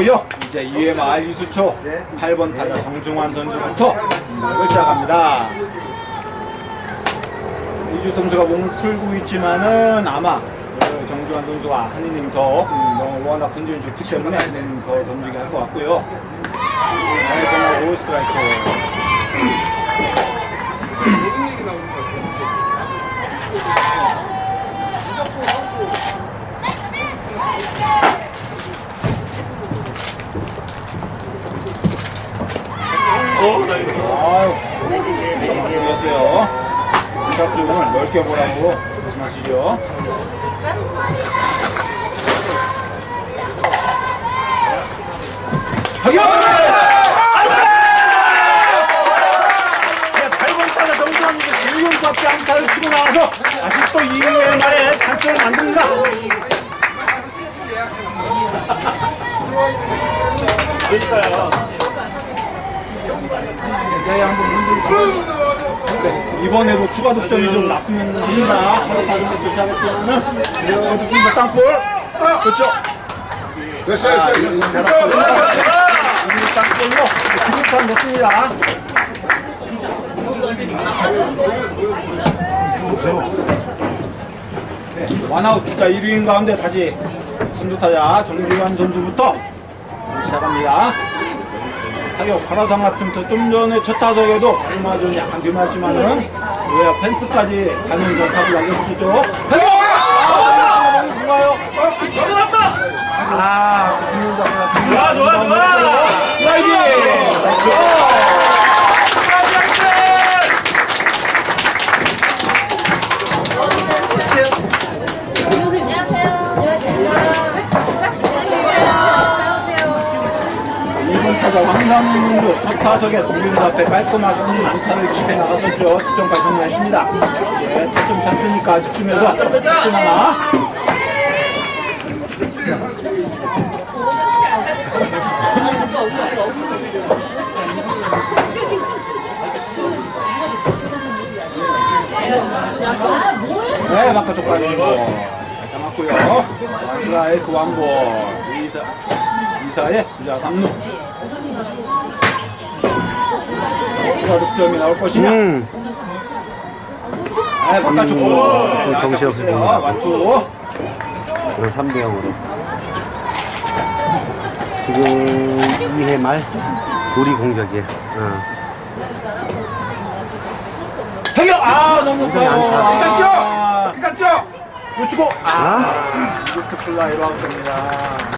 끝났고요. 이제 2회 말 이수초 8번 타자 정중환 선수부터 공격을 시작합니다. 이주 선수가 몸을 풀고 있지만은 아마 그 정중환 선수가 한 이닝 더 음, 워낙 던지는 좋기 때문에 한 이닝 더 던지게 할 것 같고요. 잘 끝나고 스트라이크. 아유, 이겼어요. 부탁주문을 넓게 보라고! 네, 8번 타자 정수환이 공룡답지 않다를 치고 나와서 또 2회 말에 찬스를 만듭니다. 네, 한번 흔들고. 네, 이번에도 추가 득점이 좀 났으면 합니다. 바로 다듬고 시작했지만은, 그래도 느낌도 땅볼. 그렇죠. 됐어, 됐어, 됐어. 우리 땅볼로 기록판 넣습니다. 네, 완아웃 주자 1위인 가운데 다시 선두타자 정규환 선수부터 시작합니다. 타격 파라상 같은 저좀 전에 첫 타석에도 얼마전 약간 뒤맞지만은 왜 펜스까지 가는 건 타구 날려주죠. 타격! 황상민도 첫 타석에 두빈도 앞에 깔끔하게 안타를 치게 나갔었죠. 득점까지 정리했습니다. 네, 득점 찬스니까 아직쯤에서 득점 하나. 네, 쪽까지 이거 잘. 마드라의 그 왕보 이사 이사의 주자 3루. 누가 득점이 나올 것이냐? 음, 네, 바깥 쪽으로. 음, 저 정신없습니다. 완투. 그럼 3대 0으로. 지금 2회 말 우리 공격이에요. 어. 해결! 아, 너무 이상이 안타. 아, 피자 뛰어! 놓치고! 아? 이렇게 플라이로 아웃됩니다.